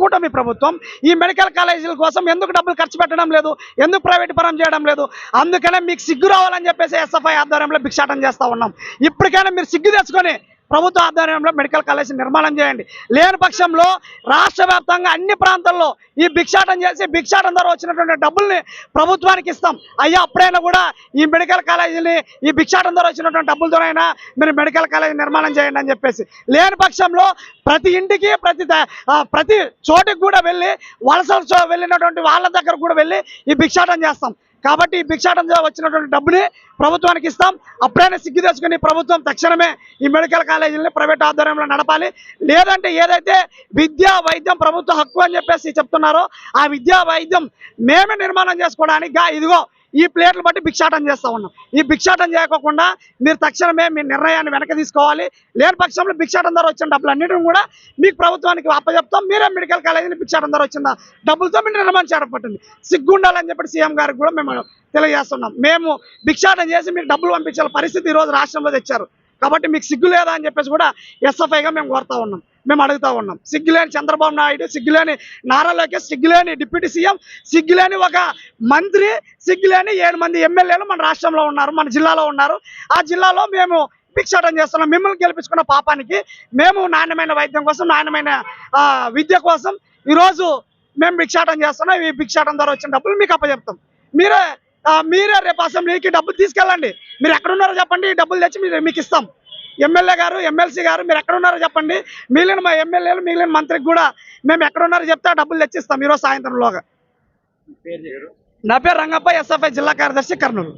కూటమి ప్రభుత్వం ఈ మెడికల్ కాలేజీల కోసం ఎందుకు డబ్బులు ఖర్చు పెట్టడం లేదు? ఎందుకు ప్రైవేట్ పరం చేయడం లేదు? అందుకనే మీకు సిగ్గు రావాలని చెప్పేసి ఎస్ఎఫ్ఐ ఆధ్వర్యంలో భిక్షాటం చేస్తూ ఉన్నాం. ఇప్పటికైనా మీరు సిగ్గు తెచ్చుకొని ప్రభుత్వ ఆధ్వర్యంలో మెడికల్ కాలేజ్ నిర్మాణం చేయండి. లేని పక్షంలో రాష్ట్ర వ్యాప్తంగా అన్ని ప్రాంతాల్లో ఈ భిక్షాటం చేసి భిక్షాటం ద్వారా వచ్చినటువంటి డబ్బుల్ని ప్రభుత్వానికి ఇస్తాం. అయ్యా అప్పుడైనా కూడా ఈ మెడికల్ కాలేజీని ఈ భిక్షాటం ద్వారా వచ్చినటువంటి డబ్బులతోనైనా మీరు మెడికల్ కాలేజ్ నిర్మాణం చేయండి అని చెప్పేసి. లేని పక్షంలో ప్రతి ఇంటికి ప్రతి ప్రతి చోటికి కూడా వెళ్ళి వలసలు వెళ్ళినటువంటి వాళ్ళ దగ్గర కూడా వెళ్ళి ఈ భిక్షాటం చేస్తాం. కాబట్టి భిక్షాటం ద్వారా వచ్చినటువంటి డబ్బుని ప్రభుత్వానికి ఇస్తాం. అప్పుడైనా సిగ్గు తెచ్చుకుని ప్రభుత్వం తక్షణమే ఈ మెడికల్ కాలేజీలని ప్రైవేట్ ఆధ్వర్యంలో నడపాలి. లేదంటే ఏదైతే విద్యా వైద్యం ప్రభుత్వ హక్కు అని చెప్పేసి చెప్తున్నారో ఆ విద్యా వైద్యం మేమే నిర్మాణం చేసుకోవడానికి ఇదిగో ఈ ప్లేట్లు బట్టి భిక్షాటం చేస్తూ ఉన్నాం. ఈ భిక్షాటం చేయకోకుండా మీరు తక్షణమే మీ నిర్ణయాన్ని వెనక తీసుకోవాలి. లేని పక్షంలో భిక్షాటం ద్వారా వచ్చిన డబ్బులు కూడా మీకు ప్రభుత్వానికి అప్పచెప్తాం. మీరే మెడికల్ కాలేజీని భిక్షాటం ద్వారా వచ్చిందా డబ్బులతో మీరు నిర్మాణం చేపట్టింది పట్టింది సిగ్గుండాలని చెప్పి సీఎం గారికి కూడా మేము తెలియజేస్తున్నాం. మేము భిక్షాటం చేసి మీకు డబ్బులు పంపించాల పరిస్థితి ఈరోజు రాష్ట్రంలో తెచ్చారు. కాబట్టి మీకు సిగ్గు లేదా అని చెప్పేసి కూడా ఎస్ఎఫ్ఐగా మేము కోరుతా ఉన్నాం. మేము అడుగుతా ఉన్నాం. సిగ్గులేని చంద్రబాబు నాయుడు సిగ్గులేని నారా లోకేష్ సిగ్గులేని డిప్యూటీ సీఎం సిగ్గులేని ఒక మంత్రి సిగ్గులేని ఏడు మంది ఎమ్మెల్యేలు మన రాష్ట్రంలో ఉన్నారు మన జిల్లాలో ఉన్నారు. ఆ జిల్లాలో మేము భిక్షాటం చేస్తున్నాం. మిమ్మల్ని గెలిపించుకున్న పాపానికి మేము నాణ్యమైన వైద్యం కోసం నాణ్యమైన విద్య కోసం ఈరోజు మేము భిక్షాటం చేస్తున్నాం. ఈ భిక్షాటం ద్వారా వచ్చిన డబ్బులు మీకు అప్పచెప్తాం. మీరే మీరే రేపు అసెంబ్లీకి డబ్బులు తీసుకెళ్ళండి. మీరు ఎక్కడున్నారో చెప్పండి. ఈ డబ్బులు తెచ్చి మీరు మీకు ఇస్తాం. ఎమ్మెల్యే గారు ఎమ్మెల్సీ గారు మీరు ఎక్కడున్నారో చెప్పండి. మిగిలిన మా ఎమ్మెల్యేలు మిగిలిన మంత్రికి కూడా మేము ఎక్కడున్నారో చెప్తే డబ్బులు తెచ్చిస్తాం ఈరోజు సాయంత్రంలోగా. నా పేరు రంగప్ప ఎస్ఎఫ్ఐ జిల్లా కార్యదర్శి కర్నూలు.